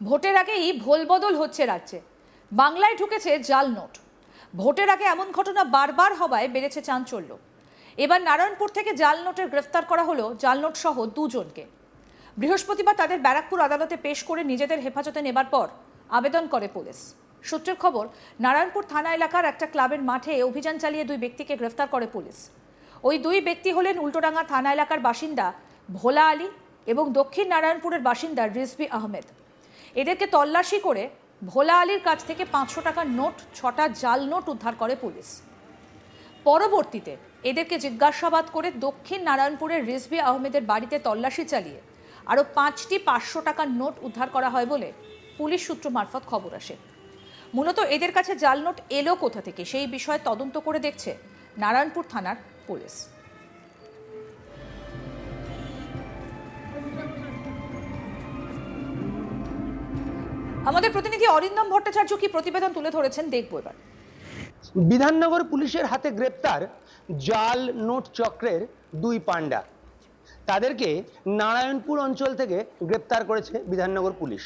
ভোটের আগেই ভোলবদল হচ্ছে রাজ্যে। বাংলায় ঢুকেছে জাল নোট। ভোটের আগে এমন ঘটনা বারবার হওয়ায় বেড়েছে চাঞ্চল্য। এবার নারায়ণপুর থেকে জাল নোটের গ্রেফতার করা হলো জাল নোট সহ দুজনকে। বৃহস্পতিবার তাদের ব্যারাকপুর আদালতে পেশ করে নিজেদের হেফাজতে নেবার পর আবেদন করে পুলিশ। সূত্রের খবর, নারায়ণপুর থানা এলাকার একটা ক্লাবের মাঠে অভিযান চালিয়ে দুই ব্যক্তিকে গ্রেফতার করে পুলিশ। ওই দুই ব্যক্তি হলেন উল্টোডাঙ্গা থানা এলাকার বাসিন্দা ভোলা আলী এবং দক্ষিণ নারায়ণপুরের বাসিন্দা রিজভি আহমেদ। এদেরকে তল্লাশি করে ভোলা আলীর কাছ থেকে পাঁচশো টাকার নোট, ছটা জাল নোট উদ্ধার করে পুলিশ। পরবর্তীতে এদেরকে জিজ্ঞাসাবাদ করে দক্ষিণ নারায়ণপুরের রিজভি আহমেদের বাড়িতে তল্লাশি চালিয়ে আরও পাঁচটি পাঁচশো টাকার নোট উদ্ধার করা হয় বলে পুলিশ সূত্র মারফত খবর আসে। মূলত এদের কাছে জাল নোট এলো কোথা থেকে সেই বিষয়ে তদন্ত করে দেখছে নারায়ণপুর থানার পুলিশ। আমাদের প্রতিনিধি অরিন্দম ভট্টাচার্য কি প্রতিবেদন তুলে ধরেছেন? দেখব এবার। বিধাননগর পুলিশের হাতে গ্রেপ্তার জাল নোট চক্রের দুই পান্ডা তাদেরকে নারায়ণপুর অঞ্চল থেকে গ্রেপ্তার করেছে বিধাননগর পুলিশ।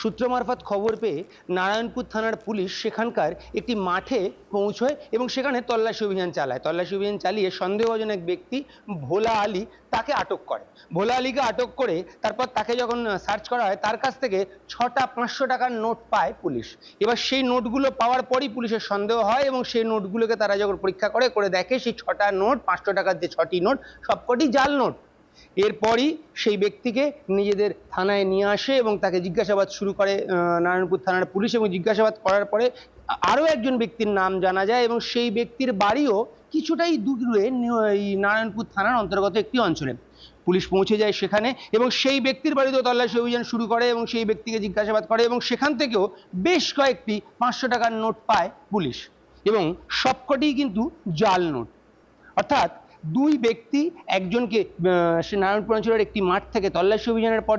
সূত্র মারফত খবর পেয়ে নারায়ণপুর থানার পুলিশ সেখানকার একটি মাঠে পৌঁছয় এবং সেখানে তল্লাশি অভিযান চালায়। তল্লাশি অভিযান চালিয়ে সন্দেহজনক এক ব্যক্তি ভোলা আলী তাকে আটক করে। ভোলা আলীকে আটক করে তারপর তাকে যখন সার্চ করা হয়, তার কাছ থেকে ছটা পাঁচশো টাকার নোট পায় পুলিশ। এবার সেই নোটগুলো পাওয়ার পরই পুলিশের সন্দেহ হয় এবং সেই নোটগুলোকে তারা যখন পরীক্ষা করে করে দেখে সেই ছটা নোট, পাঁচশো টাকার যে ছটি নোট, সবকটি জাল নোট। এরপরই সেই ব্যক্তিকে নিজেদের থানায় নিয়ে আসে এবং তাকে জিজ্ঞাসাবাদ শুরু করে নারায়ণপুর থানার পুলিশ এবং জিজ্ঞাসাবাদ করার পরে আরও একজন ব্যক্তির নাম জানা যায় এবং সেই ব্যক্তির বাড়িও কিছুটাই দূরে নারায়ণপুর থানার অন্তর্গত একটি অঞ্চলে। পুলিশ পৌঁছে যায় সেখানে এবং সেই ব্যক্তির বাড়িতেও তল্লাশি অভিযান শুরু করে এবং সেই ব্যক্তিকে জিজ্ঞাসাবাদ করে এবং সেখান থেকেও বেশ কয়েকটি পাঁচশো টাকার নোট পায় পুলিশ এবং সবকটিই কিন্তু জাল নোট। অর্থাৎ দুই ব্যক্তি একজনকে নারায়ণপুর অঞ্চলের একটি মাঠ থেকে তল্লাশি অভিযানের পর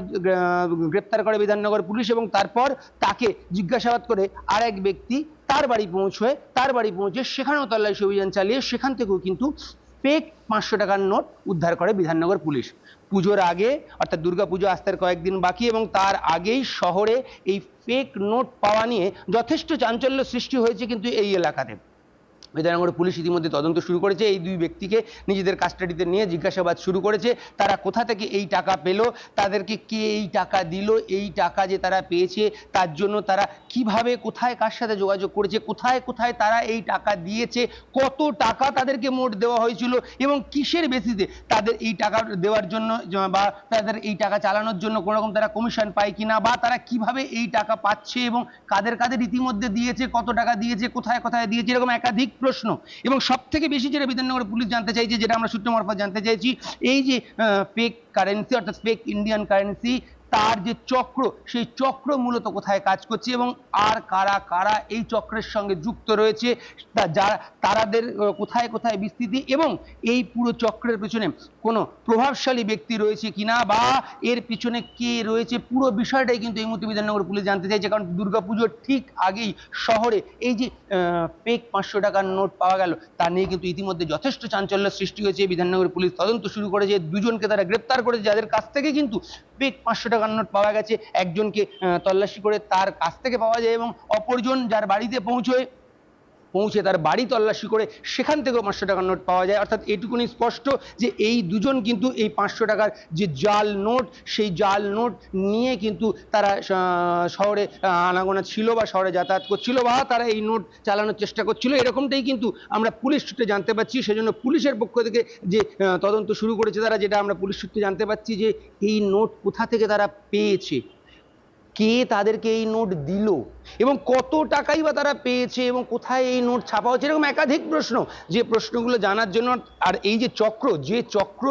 গ্রেপ্তার করে বিধাননগর পুলিশ এবং তারপর তাকে জিজ্ঞাসাবাদ করে আর এক ব্যক্তি তার বাড়ি পৌঁছয়, তার বাড়ি পৌঁছে সেখানেও তল্লাশি অভিযান চালিয়ে সেখান থেকেও কিন্তু ফেক পাঁচশো টাকার নোট উদ্ধার করে বিধাননগর পুলিশ। পুজোর আগে, অর্থাৎ দুর্গাপুজো আসতে কয়েকদিন বাকি এবং তার আগেই শহরে এই ফেক নোট পাওয়া নিয়ে যথেষ্ট চাঞ্চল্য সৃষ্টি হয়েছে কিন্তু এই এলাকাতে। বিধাননগর পুলিশ ইতিমধ্যে তদন্ত শুরু করেছে। এই দুই ব্যক্তিকে নিজেদের কাস্টাডিতে নিয়ে জিজ্ঞাসাবাদ শুরু করেছে। তারা কোথা থেকে এই টাকা পেল? তাদেরকে কে এই টাকা দিল? এই টাকা যে তারা পেয়েছে, তার জন্য তারা কীভাবে, কোথায়, কার সাথে যোগাযোগ করেছে? কোথায় কোথায় তারা এই টাকা দিয়েছে? কত টাকা তাদেরকে মোট দেওয়া হয়েছিল? এবং কিসের বেসিসে তাদের এই টাকা দেওয়ার জন্য বা তাদের এই টাকা চালানোর জন্য কোনো রকম তারা কমিশন পায় কিনা? বা তারা কীভাবে এই টাকা পাচ্ছে? এবং কাদের কাদের ইতিমধ্যে দিয়েছে? কত টাকা দিয়েছে? কোথায় কোথায় দিয়েছে? এরকম একাধিক প্রশ্ন। এবং সব থেকে বেশি যেটা বিধাননগর পুলিশ জানতে চাইছে, যেটা আমরা সূত্র মারফত জানতে চাইছি, এই যে ফেক কারেন্সি অর্থাৎ ফেক ইন্ডিয়ান কারেন্সি তার যে চক্র, সেই চক্র মূলত কোথায় কাজ করছে এবং আর কারা কারা এই চক্রের সঙ্গে যুক্ত রয়েছে যারা তারাদের কোথায় কোথায় বিস্তৃতি এবং এই পুরো চক্রের পেছনে কোনো প্রভাবশালী ব্যক্তি রয়েছে কিনা বা এর পিছনে কে রয়েছে, পুরো বিষয়টাই কিন্তু এই মুহূর্তে বিধাননগর পুলিশ জানতে চাইছে। কারণ দুর্গাপুজোর ঠিক আগেই শহরে এই যে ফেক পাঁচশো টাকার নোট পাওয়া গেল, তা নিয়ে কিন্তু ইতিমধ্যে যথেষ্ট চাঞ্চল্য সৃষ্টি হয়েছে। বিধাননগর পুলিশ তদন্ত শুরু করেছে। দুজনকে তারা গ্রেপ্তার করেছে, যাদের কাছ থেকে কিন্তু ফেক পাঁচশো টাকার নোট পাওয়া গেছে। একজনকে তল্লাশি করে তার কাছ থেকে পাওয়া যায় এবং অপরজন যার বাড়িতে পৌঁছয় পৌঁছে তার বাড়ি তল্লাশি করে সেখান থেকেও পাঁচশো টাকার নোট পাওয়া যায়। অর্থাৎ এটুকুনি স্পষ্ট যে এই দুজন কিন্তু এই পাঁচশো টাকার যে জাল নোট, সেই জাল নোট নিয়ে কিন্তু তারা শহরে আনাগোনা ছিল বা শহরে যাতায়াত করছিল বা তারা এই নোট চালানোর চেষ্টা করছিল। এরকমটাই কিন্তু আমরা পুলিশ সূত্রে জানতে পারছি সেজন্য পুলিশের পক্ষ থেকে যে তদন্ত শুরু করেছে তারা, যেটা আমরা পুলিশ সূত্রে জানতে পারছি যে এই নোট কোথা থেকে তারা পেয়েছে? কে তাদেরকে এই নোট দিল? এবং কত টাকাই বা তারা পেয়েছে এবং কোথায় এই নোট ছাপা হচ্ছে এরকম একাধিক প্রশ্ন। যে প্রশ্নগুলো জানার জন্য আর এই যে চক্র যে চক্র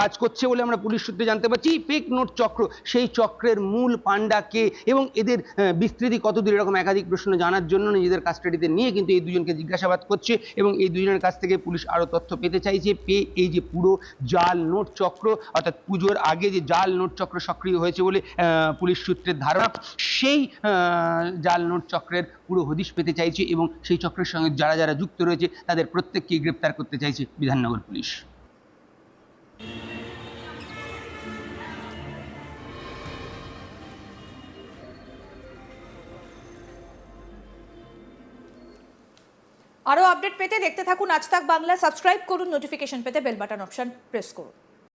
কাজ করছে বলে আমরা পুলিশ সূত্রে জানতে পারছি ফেক নোট চক্র, সেই চক্রের মূল পান্ডা কে এবং এদের বিস্তৃতি কত দূর, এরকম একাধিক প্রশ্ন জানার জন্য নিজেদের কাস্টাডিতে নিয়ে কিন্তু এই দুজনকে জিজ্ঞাসাবাদ করছে এবং এই দুজনের কাছ থেকে পুলিশ আরও তথ্য পেতে চাইছে পেয়ে এই যে পুরো জাল নোট চক্র, অর্থাৎ পুজোর আগে যে জাল নোট চক্র সক্রিয় হয়েছে বলে পুলিশ সূত্রের ধারণা, সেই জাল নোট চক্রের পুরো হদিশ পেতে চাইছে এবং সেই চক্রের সঙ্গে যারা যারা যুক্ত রয়েছে, তাদের প্রত্যেককে গ্রেপ্তার করতে চাইছে বিধাননগর পুলিশ। আরও আপডেট পেতে দেখতে থাকুন আজ তাক বাংলা, সাবস্ক্রাইব করুন, নোটিফিকেশন পেতে বেল বাটন অপশন প্রেস করুন।